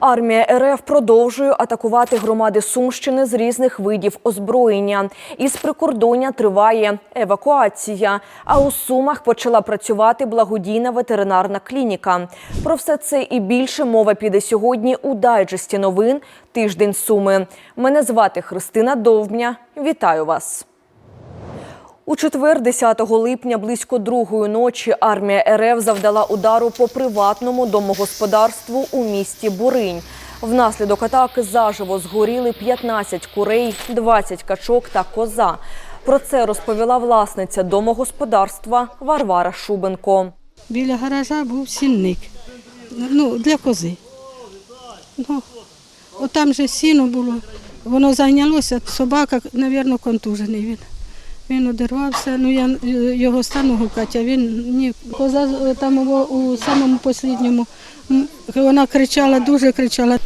Армія РФ продовжує атакувати громади Сумщини з різних видів озброєння. Із прикордоння триває евакуація. А у Сумах почала працювати благодійна ветеринарна клініка. Про все це і більше мова піде сьогодні у дайджесті новин Тиждень Суми. Мене звати Христина Довбня. Вітаю вас. У четвер, 10 липня, близько другої ночі, армія РФ завдала удару по приватному домогосподарству у місті Буринь. Внаслідок атаки заживо згоріли 15 курей, 20 качок та коза. Про це розповіла власниця домогосподарства Варвара Шубенко. Біля гаража був сінник ну, для кози. Ну, от же сіно було, воно зайнялося, собака, мабуть, контужений він. Він одірвався, ну я його стану гукати, а він ні. Коза е, там у, самому останньому, вона кричала, дуже кричала.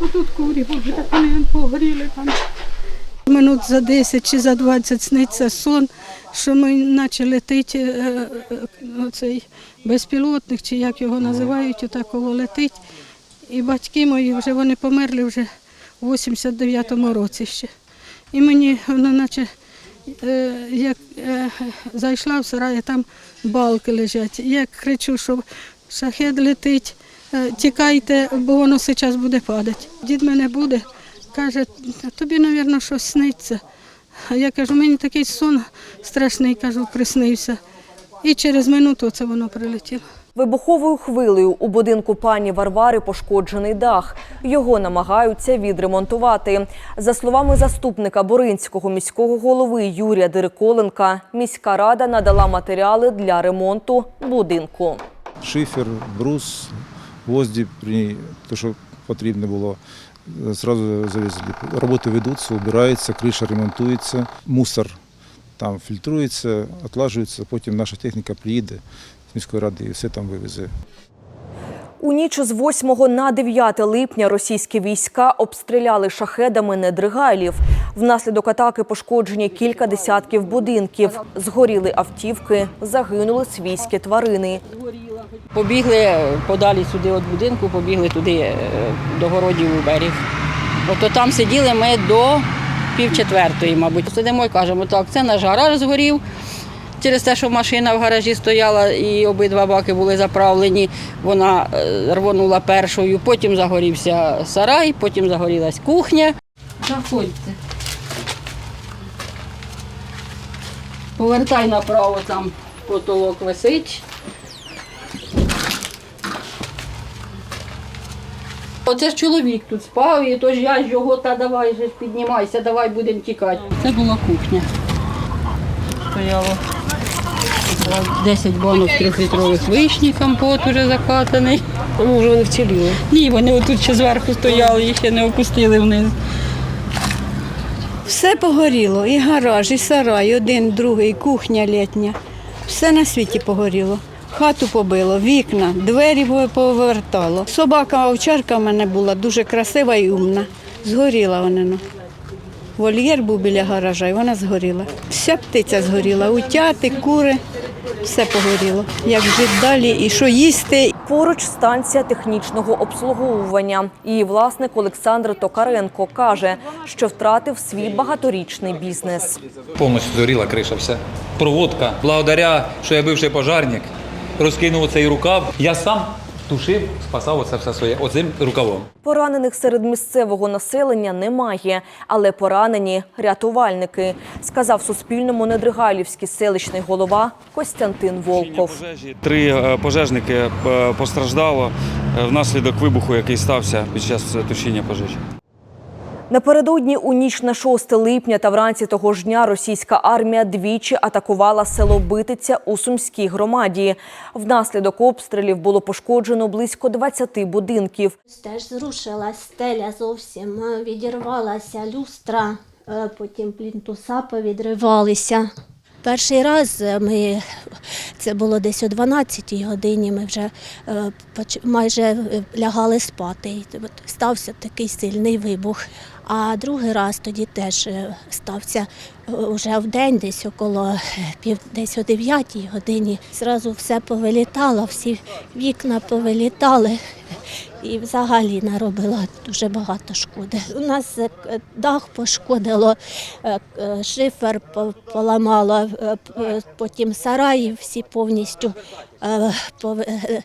А тут курі, боже, так вони погоріли там. Минут за 10 чи за 20 сниться сон, що ми наче летить е, е, оцей безпілотник, чи як його називають, отакого летить. І батьки мої вже вони померли вже у 89-му році ще. І мені воно наче е, як е, зайшла в сарай, там балки лежать. Я кричу, що шахет летить, е, тікайте, бо воно зараз буде падати. Дід мене буде, каже, тобі, мабуть, щось сниться. А я кажу, мені такий сон страшний, кажу, приснився. І через минуту це воно прилетіло. Вибуховою хвилею у будинку пані Варвари пошкоджений дах. Його намагаються відремонтувати. За словами заступника Боринського міського голови Юрія Дириколенка, міська рада надала матеріали для ремонту будинку. шифер, брус, гвозді, те, що потрібно було. Зразу завезли. Роботи ведуться, убираються, криша ремонтується, мусор там фільтрується, отлажується, потім наша техніка приїде міської ради і все там вивезе. У ніч з 8 на 9 липня російські війська обстріляли шахедами недригайлів. Внаслідок атаки пошкоджені кілька десятків будинків. Згоріли автівки, загинули свійські тварини. Побігли подалі сюди від будинку, побігли туди е, до городів у берег. Ото там сиділи ми до пів четвертої, мабуть. Сидимо і кажемо, так, це наш гараж згорів. Через те, що машина в гаражі стояла і обидва баки були заправлені, вона е, рвонула першою, потім загорівся сарай, потім загорілась кухня. Заходьте. Повертай направо, там потолок висить. Оце ж чоловік тут спав, і тож я ж його, та давай же піднімайся, давай будемо тікати. Це була кухня. Стояло 10 банок трьохлітрових вишні, компот уже закатаний. Може, вони вціліли. Ні, вони отут ще зверху стояли, їх ще не опустили вниз. Все погоріло, і гараж, і сарай, один, другий, і кухня літня. Все на світі погоріло. Хату побило, вікна, двері повертало. Собака овчарка в мене була дуже красива і умна. Згоріла вона. ну. Вольєр був біля гаража, і вона згоріла. Вся птиця згоріла, утяти, кури, все погоріло. Як жити далі і що їсти, Поруч станція технічного обслуговування. Її власник Олександр Токаренко каже, що втратив свій багаторічний бізнес. Повністю згоріла криша, все. Проводка. Благодаря, що я бивший пожарник, розкинув цей рукав. Я сам тушив, спасав оце все своє оцим рукавом. Поранених серед місцевого населення немає, але поранені рятувальники, сказав Суспільному Недригайлівський селищний голова Костянтин Волков. Три е, пожежники е, постраждало е, внаслідок вибуху, який стався під час тушіння пожежі. Напередодні у ніч на 6 липня та вранці того ж дня російська армія двічі атакувала село Битиця у Сумській громаді. Внаслідок обстрілів було пошкоджено близько 20 будинків. Теж зрушилась стеля зовсім, е, відірвалася люстра, е, потім плінтуса повідривалися. Перший раз е, ми, це було десь о 12-й годині, ми вже майже лягали спати. Стався такий сильний вибух. А другий раз тоді теж е, стався вже в день, десь около е, пів десь о 9 годині. Зразу все повилітало, всі вікна повилітали. І взагалі наробила дуже багато шкоди. У нас е, дах пошкодило, е, е, шифер поламало, е, е, потім сараї всі повністю, е, пов- е, е,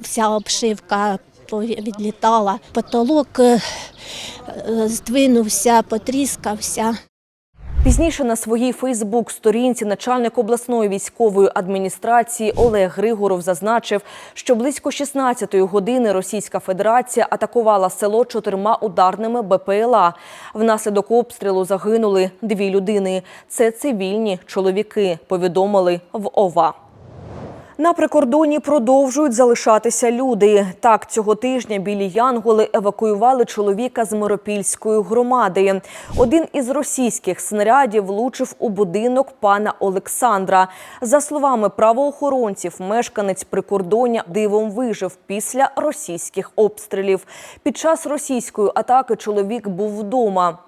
вся обшивка відлітала. Потолок е, е, здвинувся, потріскався. Пізніше на своїй Фейсбук-сторінці начальник обласної військової адміністрації Олег Григоров зазначив, що близько 16-ї години Російська Федерація атакувала село чотирма ударними БПЛА. Внаслідок обстрілу загинули дві людини. Це цивільні чоловіки, повідомили в ОВА. На прикордоні продовжують залишатися люди. Так, цього тижня білі Янголи евакуювали чоловіка з Миропільської громади. Один із російських снарядів влучив у будинок пана Олександра. За словами правоохоронців, мешканець прикордоння дивом вижив після російських обстрілів. Під час російської атаки чоловік був вдома.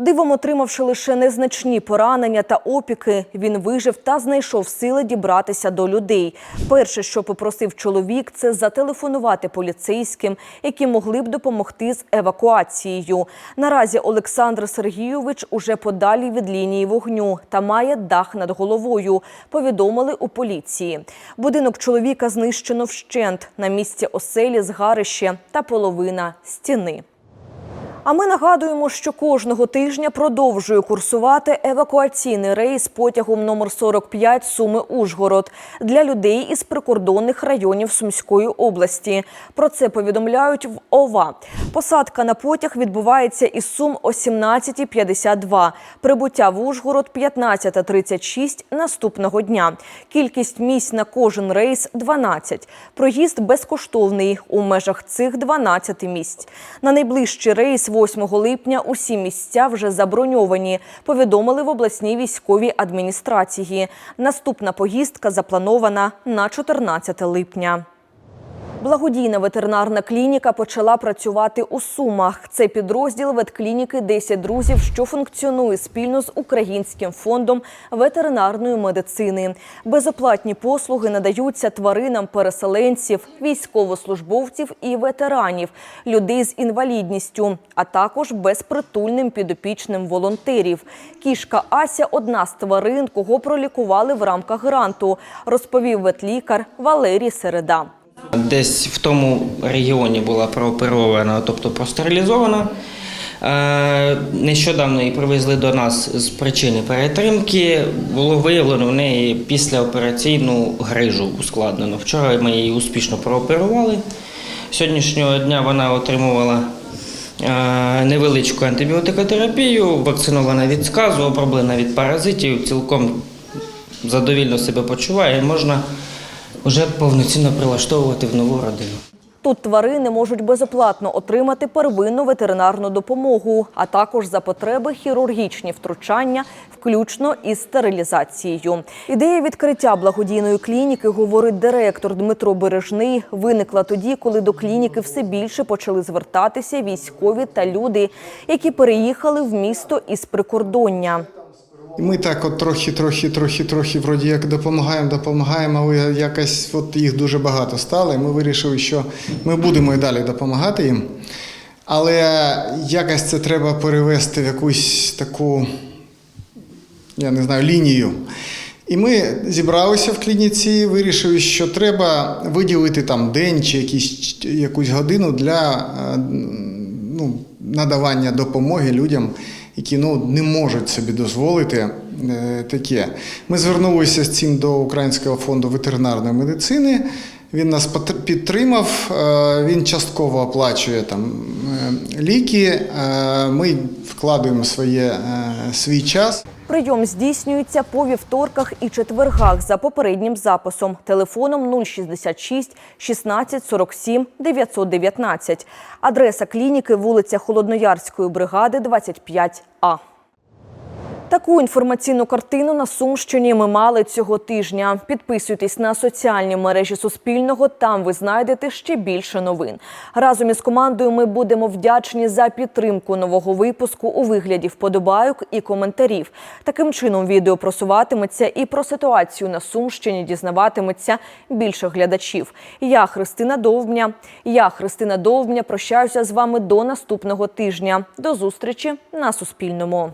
Дивом отримавши лише незначні поранення та опіки, він вижив та знайшов сили дібратися до людей. Перше, що попросив чоловік, це зателефонувати поліцейським, які могли б допомогти з евакуацією. Наразі Олександр Сергійович уже подалі від лінії вогню та має дах над головою. Повідомили у поліції. Будинок чоловіка знищено вщент. На місці оселі згарище та половина стіни. А ми нагадуємо, що кожного тижня продовжує курсувати евакуаційний рейс потягом номер 45 Суми Ужгород для людей із прикордонних районів Сумської області. Про це повідомляють в ОВА. Посадка на потяг відбувається із Сум о 17.52. Прибуття в Ужгород 15.36 наступного дня. Кількість місць на кожен рейс 12. Проїзд безкоштовний у межах цих 12 місць. На найближчий рейс 8 липня усі місця вже заброньовані, повідомили в обласній військовій адміністрації. Наступна поїздка запланована на 14 липня. Благодійна ветеринарна клініка почала працювати у Сумах. Це підрозділ ветклініки «10 друзів, що функціонує спільно з Українським фондом ветеринарної медицини. Безоплатні послуги надаються тваринам переселенців, військовослужбовців і ветеранів, людей з інвалідністю, а також безпритульним підопічним волонтерів. Кішка Ася одна з тварин, кого пролікували в рамках гранту, розповів ветлікар Валерій Середа. Десь в тому регіоні була прооперована, тобто простерилізована. Е, Нещодавно її привезли до нас з причини перетримки. Було виявлено в неї післяопераційну грижу ускладнену. Вчора ми її успішно прооперували. Сьогоднішнього дня вона отримувала е, невеличку антибіотикотерапію, вакцинована від сказу, оброблена від паразитів, цілком задовільно себе почуває можна вже повноцінно прилаштовувати в нову родину. Тут тварини можуть безоплатно отримати первинну ветеринарну допомогу, а також за потреби хірургічні втручання, включно із стерилізацією. Ідея відкриття благодійної клініки, говорить директор Дмитро Бережний, виникла тоді, коли до клініки все більше почали звертатися військові та люди, які переїхали в місто із прикордоння. І ми так от трохи, трохи, трохи, трохи вроді як допомагаємо, допомагаємо, але якось от їх дуже багато стало. І ми вирішили, що ми будемо і далі допомагати їм. Але якось це треба перевести в якусь таку, я не знаю, лінію. І ми зібралися в клініці, вирішили, що треба виділити там день чи якісь, якусь годину для е, ну, надавання допомоги людям, які ну, не можуть собі дозволити е, таке. Ми звернулися з цим до Українського фонду ветеринарної медицини. Він нас підтримав, е, він частково оплачує там е, ліки. Ми вкладуємо своє, свій час. Прийом здійснюється по вівторках і четвергах за попереднім записом телефоном 066 16 47 919. Адреса клініки вулиця Холодноярської бригади 25А. Таку інформаційну картину на Сумщині ми мали цього тижня. Підписуйтесь на соціальні мережі Суспільного. Там ви знайдете ще більше новин. Разом із командою ми будемо вдячні за підтримку нового випуску у вигляді вподобайок і коментарів. Таким чином відео просуватиметься і про ситуацію на Сумщині дізнаватиметься більше глядачів. Я Христина Довбня. Я Христина Довбня. Прощаюся з вами до наступного тижня. До зустрічі на Суспільному.